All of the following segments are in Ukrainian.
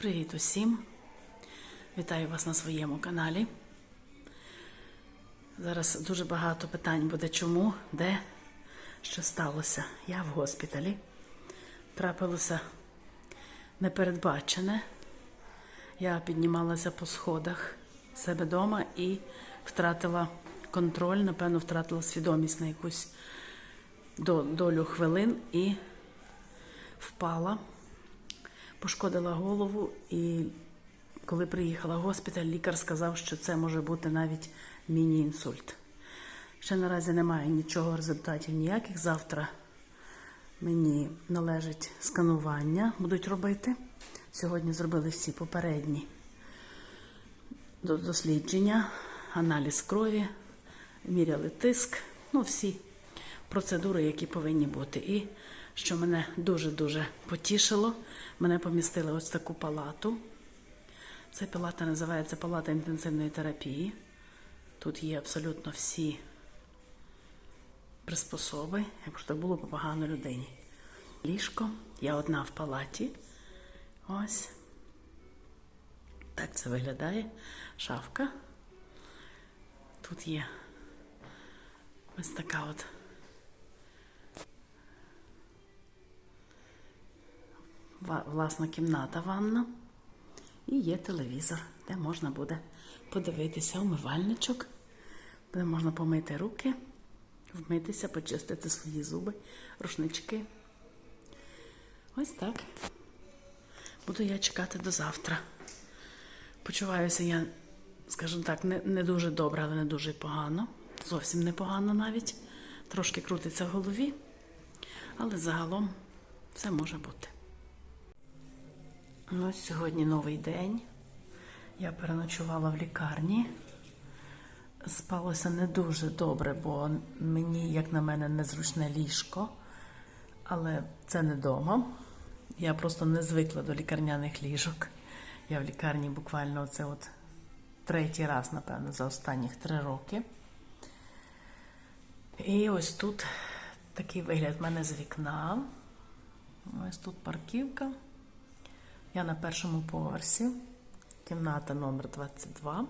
Привіт усім! Вітаю вас на своєму каналі. Зараз дуже багато питань буде чому, де, що сталося. Я в госпіталі. Трапилося непередбачене. Я піднімалася по сходах себе вдома і втратила контроль, напевно, втратила свідомість на якусь долю хвилин і впала пошкодила голову, і коли приїхала в госпіталь, лікар сказав, що це може бути навіть міні-інсульт. Ще наразі немає нічого результатів ніяких. Завтра мені належить сканування, будуть робити. Сьогодні зробили всі попередні дослідження, аналіз крові, міряли тиск, ну всі процедури, які повинні бути. І що мене дуже-дуже потішило, мене помістили ось в таку палату. Ця палата називається Палата інтенсивної терапії. Тут є абсолютно всі приспособи, якщо так було погано людині. Ліжко, я одна в палаті. Ось. Так це виглядає. Шафка. Тут є ось така от власна кімната ванна. І є телевізор, де можна буде подивитися умивальничок, де можна помити руки, вмитися, почистити свої зуби, рушнички. Ось так. Буду я чекати до завтра. Почуваюся я, скажімо так, не, не дуже добре, але не дуже погано. Зовсім непогано навіть. Трошки крутиться в голові, але загалом все може бути. Ну, сьогодні новий день. Я переночувала в лікарні. Спалося не дуже добре, бо мені, як на мене, незручне ліжко. Але це не дома. Я просто не звикла до лікарняних ліжок. Я в лікарні буквально оце от третій раз, напевно, за останніх три роки. І ось тут такий вигляд в мене з вікна. Ось тут парківка. Я на першому поверсі, кімната номер 22.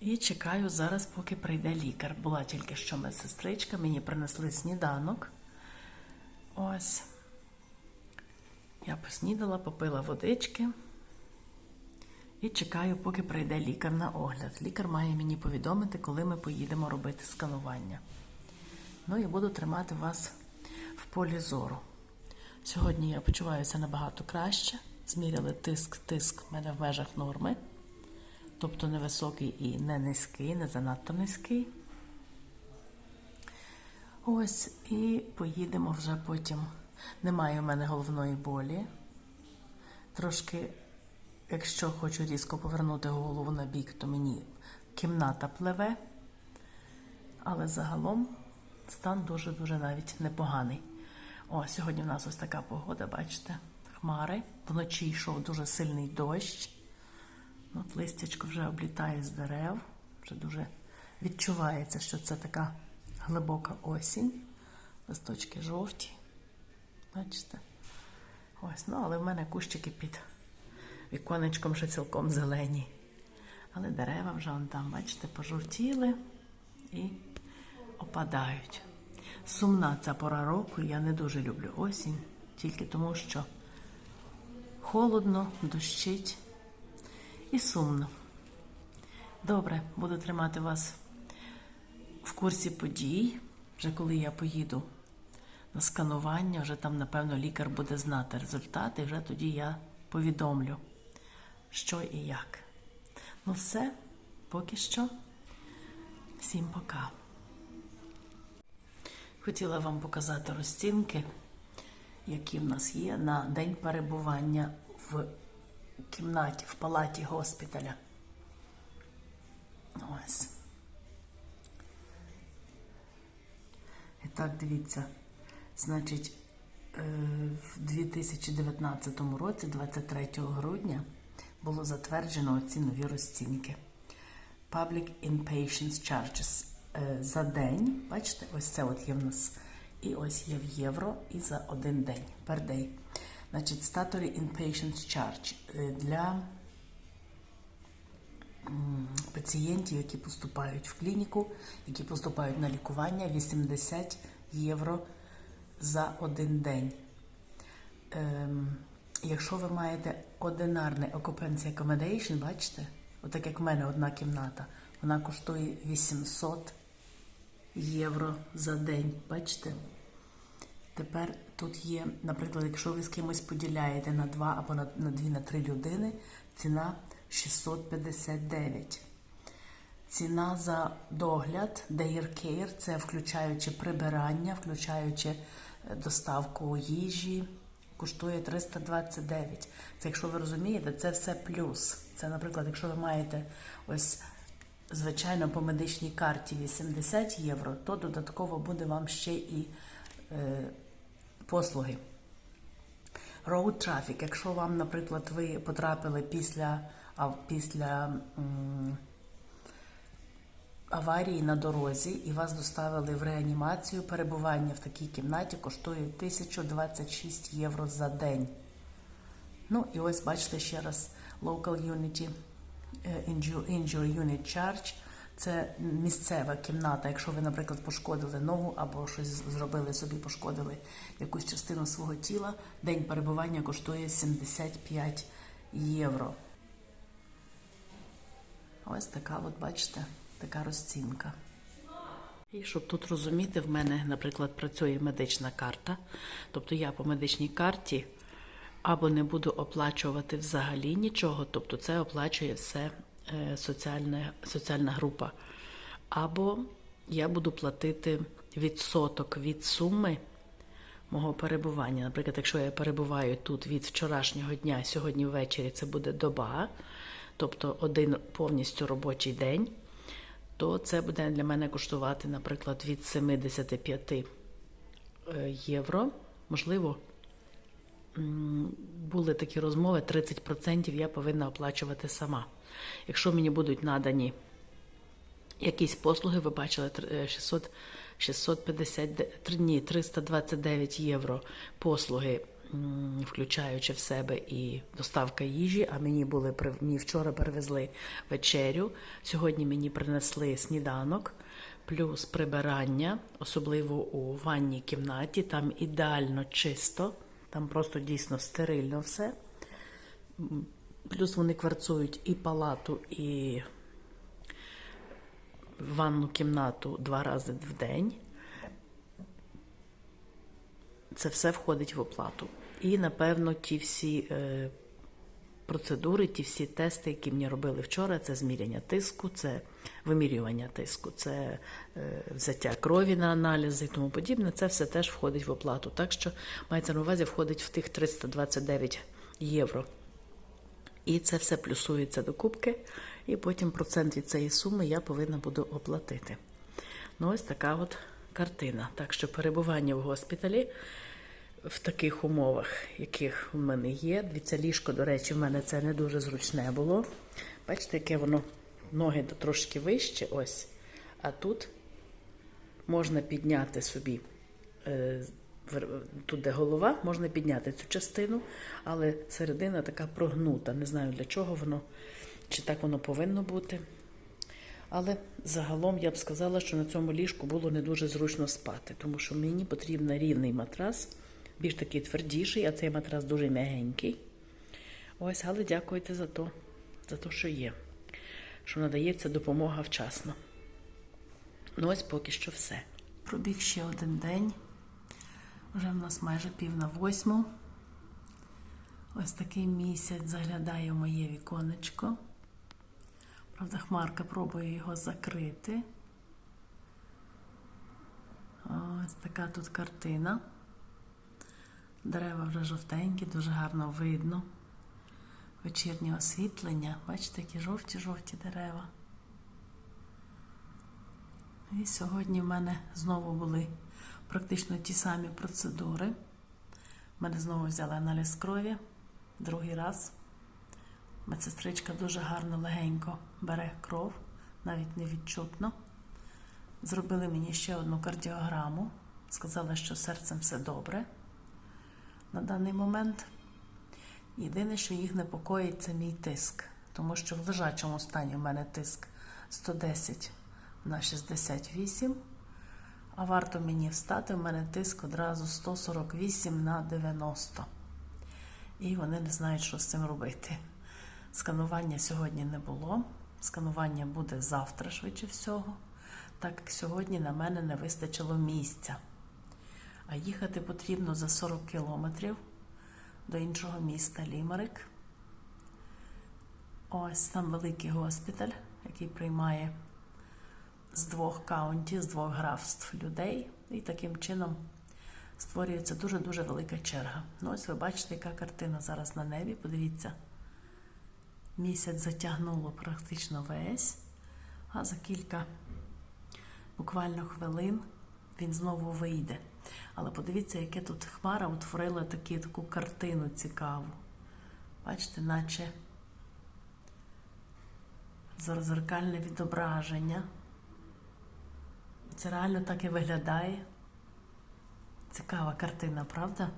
І чекаю зараз, поки прийде лікар. Була тільки що медсестричка, мені принесли сніданок. Ось. Я поснідала, попила водички. І чекаю, поки прийде лікар на огляд. Лікар має мені повідомити, коли ми поїдемо робити сканування. Ну і буду тримати вас в полі зору. Сьогодні я почуваюся набагато краще. Зміряли тиск, тиск в мене в межах норми. Тобто не високий і не низький, не занадто низький. Ось, і поїдемо вже потім. Немає у мене головної болі. Трошки, якщо хочу різко повернути голову на бік, то мені кімната пливе. Але загалом стан дуже-дуже навіть непоганий. О, сьогодні в нас ось така погода, бачите, хмари. Вночі йшов дуже сильний дощ. От листячко вже облітає з дерев. Вже дуже відчувається, що це така глибока осінь. Листочки жовті. Бачите? Ось, ну, але в мене кущики під віконечком ще цілком зелені. Але дерева вже вон там, бачите, пожовтіли і опадають. Сумна ця пора року, я не дуже люблю осінь, тільки тому, що холодно, дощить і сумно. Добре, буду тримати вас в курсі подій. Вже коли я поїду на сканування, вже там, напевно, лікар буде знати результати, і вже тоді я повідомлю, що і як. Ну, все, поки що. Всім пока. Хотіла вам показати розцінки, які в нас є на день перебування в кімнаті, в палаті госпіталя. Ось. І так, дивіться, значить, е, в 2019 році, 23 грудня, було затверджено ці нові розцінки. Public Inpatients Charges за день. Бачите, ось це от є в нас. І ось є в євро і за один день per day. Значить, statutory inpatient charge е, для пацієнтів, які поступають в клініку, які поступають на лікування 80 євро за один день. Ем, якщо ви маєте одинарний occupancy accommodation, бачите, отак як в мене одна кімната, вона коштує 800 євро за день. Бачите? Тепер тут є, наприклад, якщо ви з кимось поділяєте на два або на, на дві, на три людини, ціна 659. Ціна за догляд, Day Care, це включаючи прибирання, включаючи е, доставку їжі, коштує 329. Це, якщо ви розумієте, це все плюс. Це, наприклад, якщо ви маєте ось звичайно по медичній карті 80 євро, то додатково буде вам ще і е, послуги. Road traffic, якщо вам, наприклад, ви потрапили після, а, після аварії на дорозі і вас доставили в реанімацію, перебування в такій кімнаті коштує 1026 євро за день. Ну і ось бачите ще раз Local Unity Injury Unit Charge. Це місцева кімната. Якщо ви, наприклад, пошкодили ногу або щось зробили собі, пошкодили якусь частину свого тіла, день перебування коштує 75 євро. Ось така, от бачите, така розцінка. І щоб тут розуміти, в мене, наприклад, працює медична карта. Тобто я по медичній карті або не буду оплачувати взагалі нічого, тобто це оплачує все е, соціальне, соціальна група. Або я буду платити відсоток від суми мого перебування. Наприклад, якщо я перебуваю тут від вчорашнього дня, сьогодні ввечері це буде доба, тобто один повністю робочий день, то це буде для мене коштувати, наприклад, від 75 е, євро. Можливо, були такі розмови, 30% я повинна оплачувати сама. Якщо мені будуть надані якісь послуги, ви бачили тр- е, 600, 650, ні, 329 євро послуги, включаючи в себе і доставка їжі. А мені були мені вчора перевезли вечерю. Сьогодні мені принесли сніданок, плюс прибирання, особливо у ванній кімнаті. Там ідеально чисто, там просто дійсно стерильно все. Плюс вони кварцують і палату, і ванну кімнату два рази в день. Це все входить в оплату. І, напевно, ті всі е, процедури, ті всі тести, які мені робили вчора, це зміряння тиску, це вимірювання тиску, це е, взяття крові на аналізи і тому подібне. Це все теж входить в оплату. Так що мається на увазі входить в тих 329 євро. І це все плюсується до кубки, і потім процент від цієї суми я повинна буду оплатити. Ну, ось така от картина. Так що перебування в госпіталі в таких умовах, яких у мене є. Дивіться, ліжко, до речі, в мене це не дуже зручне було. Бачите, яке воно ноги трошки вище, ось. А тут можна підняти собі. е, Тут, де голова, можна підняти цю частину, але середина така прогнута. Не знаю для чого воно, чи так воно повинно бути. Але загалом я б сказала, що на цьому ліжку було не дуже зручно спати, тому що мені потрібен рівний матрас, більш такий твердіший, а цей матрас дуже м'ягенький. Ось, але дякуйте за то, за те, що є, що надається допомога вчасно. Ну, ось поки що все. Пробіг ще один день. Вже в нас майже пів на восьму. Ось такий місяць заглядає в моє віконечко. Правда, хмарка пробує його закрити. Ось така тут картина. Дерева вже жовтенькі, дуже гарно видно. Вечірнє освітлення. Бачите, які жовті-жовті дерева. І сьогодні в мене знову були практично ті самі процедури. Мене знову взяли аналіз крові другий раз. Медсестричка дуже гарно легенько бере кров, навіть невідчутно. Зробили мені ще одну кардіограму. Сказали, що серцем все добре на даний момент. Єдине, що їх непокоїть, це мій тиск, тому що в лежачому стані в мене тиск 110 на 68, а варто мені встати, в мене тиск одразу 148 на 90. І вони не знають, що з цим робити. Сканування сьогодні не було. Сканування буде завтра, швидше всього, так як сьогодні на мене не вистачило місця. А їхати потрібно за 40 кілометрів до іншого міста Лімерик. Ось там великий госпіталь, який приймає з двох каунтів, з двох графств людей. І таким чином створюється дуже-дуже велика черга. Ну, ось ви бачите, яка картина зараз на небі. Подивіться, місяць затягнуло практично весь, а за кілька буквально хвилин він знову вийде. Але подивіться, яке тут хмара утворила такі, таку картину цікаву. Бачите, наче зеркальне відображення. Це реально так і виглядає. Цікава картина, правда?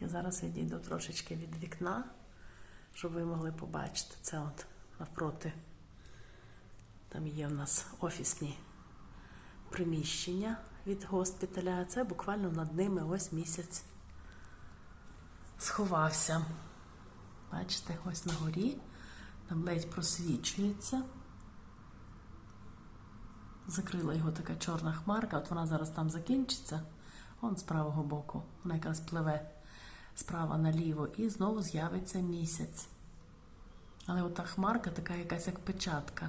Я зараз відійду трошечки від вікна, щоб ви могли побачити це от навпроти. Там є в нас офісні приміщення від госпіталя, це буквально над ними ось місяць сховався. Бачите, ось на горі, там ледь просвічується. Закрила його така чорна хмарка, от вона зараз там закінчиться, он з правого боку, вона якраз пливе справа наліво, і знову з'явиться місяць. Але ота хмарка така якась як печатка,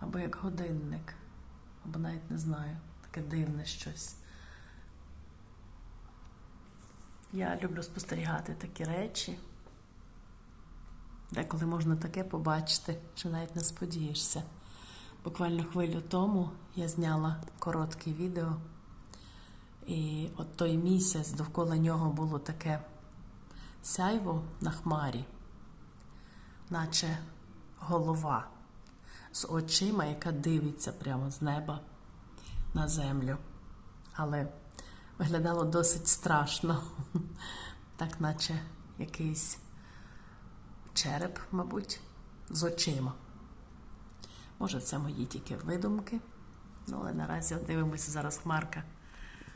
або як годинник, або навіть не знаю, таке дивне щось. Я люблю спостерігати такі речі. Деколи можна таке побачити, що навіть не сподієшся. Буквально хвилю тому я зняла коротке відео, і от той місяць довкола нього було таке сяйво на хмарі, наче голова з очима, яка дивиться прямо з неба на землю. Але виглядало досить страшно, так наче якийсь череп, мабуть, з очима. Може, це мої тільки видумки. Ну, але наразі дивимося зараз хмарка.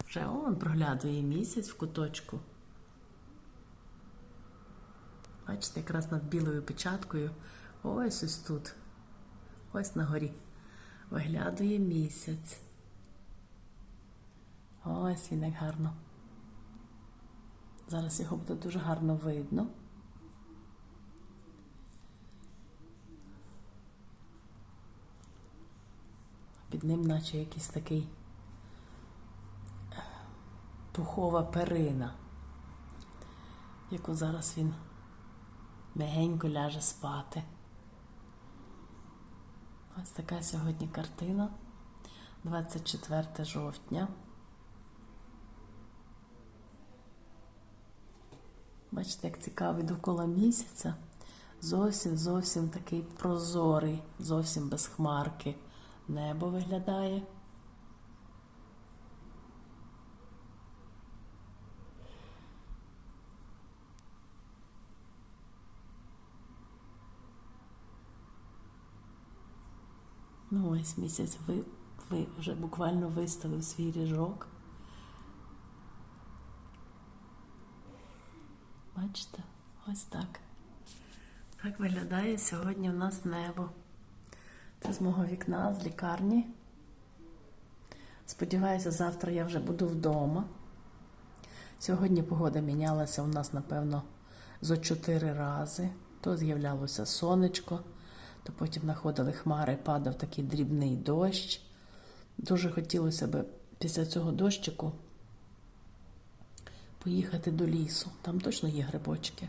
Вже он проглядує місяць в куточку. Бачите, якраз над білою печаткою. Ось ось тут. Ось на горі. Виглядує місяць. Ось він як гарно. Зараз його буде дуже гарно видно. Під ним, наче якийсь такий пухова перина, яку зараз він мягенько ляже спати. Ось така сьогодні картина, 24 жовтня. Бачите, як цікавий довкола місяця. Зовсім зовсім такий прозорий, зовсім без хмарки. Небо виглядає. Ось місяць ви, ви вже буквально виставив свій ріжок. Бачите, ось так. Так виглядає сьогодні в нас небо. Це з мого вікна, з лікарні. Сподіваюся, завтра я вже буду вдома. Сьогодні погода мінялася у нас, напевно, зо чотири рази. То з'являлося сонечко, то потім находили хмари, падав такий дрібний дощ. Дуже хотілося б після цього дощику поїхати до лісу. Там точно є грибочки.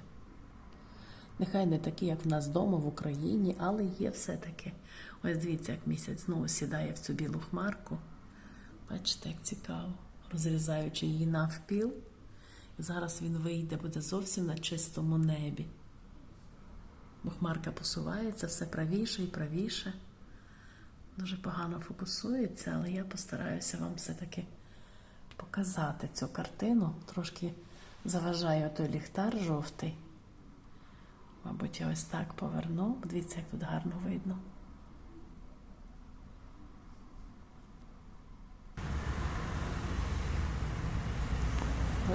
Нехай не такі, як в нас вдома в Україні, але є все-таки. Ось дивіться, як місяць знову сідає в цю білу хмарку. Бачите, як цікаво, розрізаючи її навпіл. Зараз він вийде, буде зовсім на чистому небі. Бо хмарка посувається все правіше і правіше. Дуже погано фокусується, але я постараюся вам все-таки показати цю картину трошки Заважає той ліхтар жовтий. Мабуть, я ось так поверну. Дивіться, як тут гарно видно.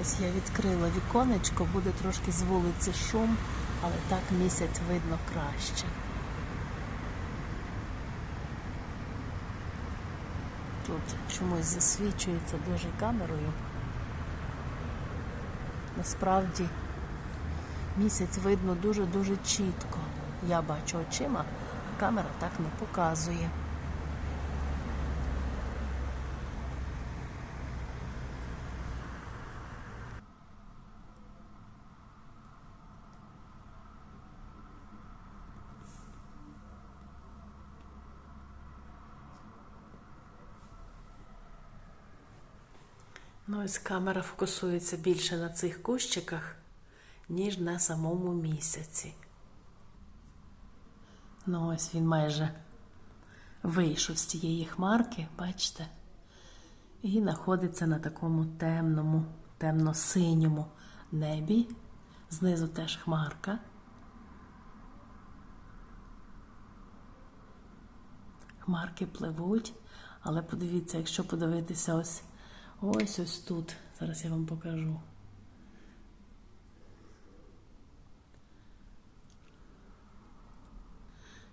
Ось я відкрила віконечко, буде трошки з вулиці шум, але так місяць видно краще. Тут чомусь засвічується дуже камерою. Насправді місяць видно дуже-дуже чітко. Я бачу очима, а камера так не показує. Ну, ось камера фокусується більше на цих кущиках, ніж на самому місяці. Ну, ось він майже вийшов з цієї хмарки, бачите? І знаходиться на такому темному, темно-синьому небі. Знизу теж хмарка. Хмарки пливуть, але подивіться, якщо подивитися ось ось ось тут. Зараз я вам покажу.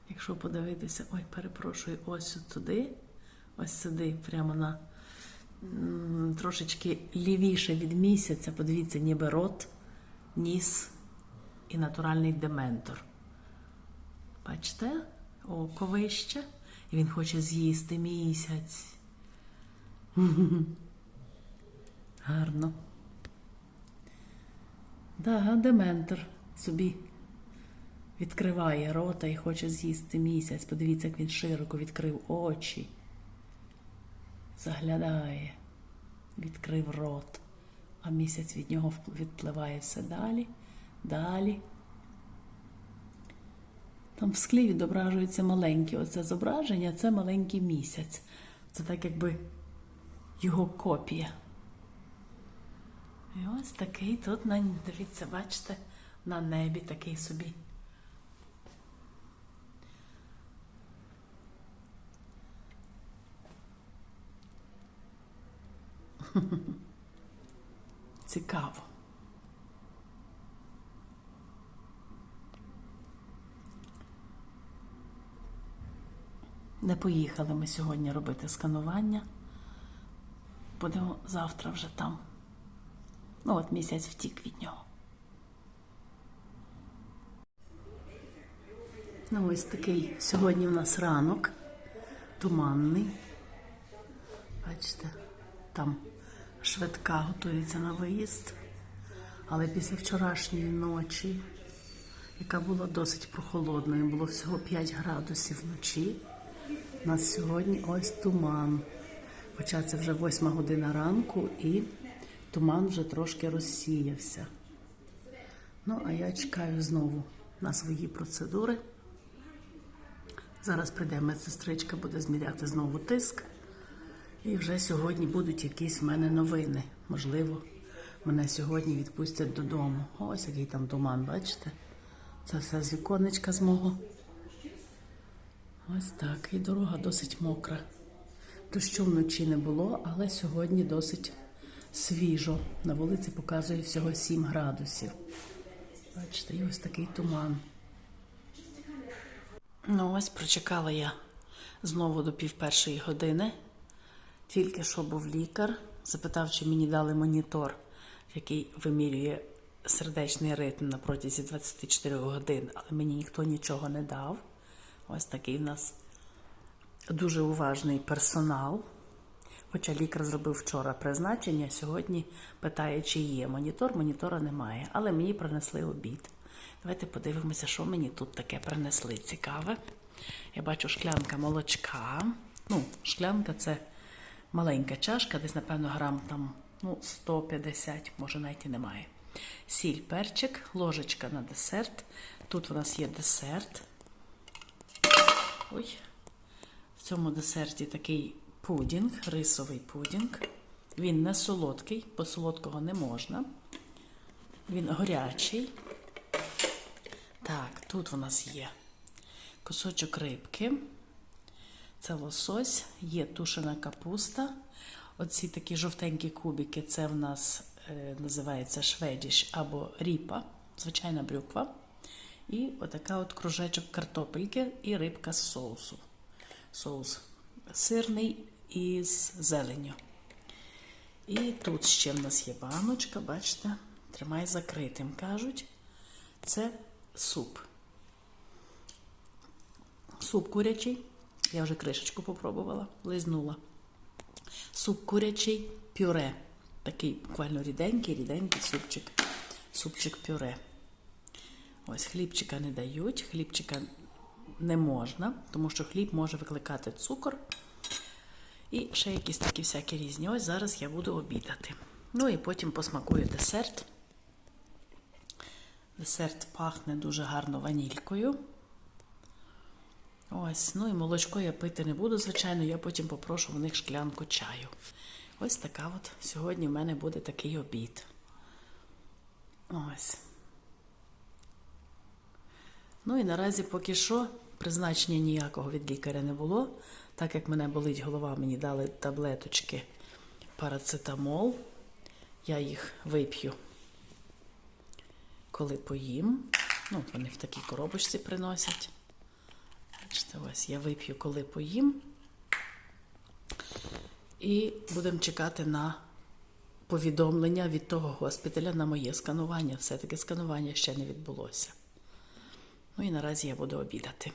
Якщо подивитися, ой, перепрошую, ось туди, ось сюди, прямо на трошечки лівіше від місяця, подивіться, ніби рот, ніс і натуральний дементор. Бачите? Око вище, і він хоче з'їсти місяць. Гарно. Да, дементор собі відкриває рота і хоче з'їсти місяць. Подивіться, як він широко відкрив очі. Заглядає, відкрив рот, а місяць від нього відпливає все далі, далі. Там в склі відображується маленьке оце зображення, це маленький місяць. Це так якби його копія. І ось такий тут, дивіться, бачите, на небі такий собі. Цікаво. Не поїхали ми сьогодні робити сканування. Будемо завтра вже там. Ну, от місяць втік від нього. Ну, ось такий сьогодні в нас ранок, туманний. Бачите, там швидка готується на виїзд. Але після вчорашньої ночі, яка була досить прохолодною, було всього 5 градусів вночі. У нас сьогодні ось туман. Хоча це вже восьма година ранку і туман вже трошки розсіявся. Ну, а я чекаю знову на свої процедури. Зараз прийде медсестричка, буде зміряти знову тиск. І вже сьогодні будуть якісь в мене новини. Можливо, мене сьогодні відпустять додому. Ось який там туман, бачите? Це все з віконечка з мого. Ось так. І дорога досить мокра. Дощу вночі не було, але сьогодні досить свіжо. На вулиці показує всього 7 градусів. Бачите, і ось такий туман. Ну, ось прочекала я знову до пів першої години. Тільки що був лікар, запитав, чи мені дали монітор, який вимірює сердечний ритм на протязі 24 годин, але мені ніхто нічого не дав. Ось такий в нас дуже уважний персонал. Хоча лікар зробив вчора призначення, сьогодні питає, чи є монітор. Монітора немає, але мені принесли обід. Давайте подивимося, що мені тут таке принесли. Цікаве. Я бачу шклянка молочка. Ну, шклянка це маленька чашка, десь, напевно, грам там ну, 150, може навіть і немає. Сіль, перчик, ложечка на десерт. Тут у нас є десерт. Ой. В цьому десерті такий пудінг, рисовий пудінг. Він не солодкий, бо солодкого не можна. Він горячий. Так, тут у нас є кусочок рибки. Це лосось, є тушена капуста. Оці такі жовтенькі кубики це в нас е, називається шведіш або ріпа, звичайна брюква. І отака от кружечок картопельки і рибка з соусу. Соус сирний із зеленню. І тут ще в нас є баночка, бачите, тримай закритим, кажуть. Це суп. Суп курячий. Я вже кришечку попробувала, лизнула. Суп курячий пюре. Такий буквально ріденький, ріденький супчик. Супчик пюре. Ось хлібчика не дають, хлібчика не можна, тому що хліб може викликати цукор. І ще якісь такі всякі різні. Ось зараз я буду обідати. Ну і потім посмакую десерт. Десерт пахне дуже гарно ванількою. Ось, ну і молочко я пити не буду, звичайно, я потім попрошу в них шклянку чаю. Ось така от сьогодні в мене буде такий обід. Ось. Ну і наразі поки що призначення ніякого від лікаря не було. Так як мене болить голова, мені дали таблеточки парацетамол. Я їх вип'ю, коли поїм. Ну, вони в такій коробочці приносять. Бачите, ось я вип'ю, коли поїм. І будемо чекати на повідомлення від того госпіталя на моє сканування. Все-таки сканування ще не відбулося. Ну і наразі я буду обідати.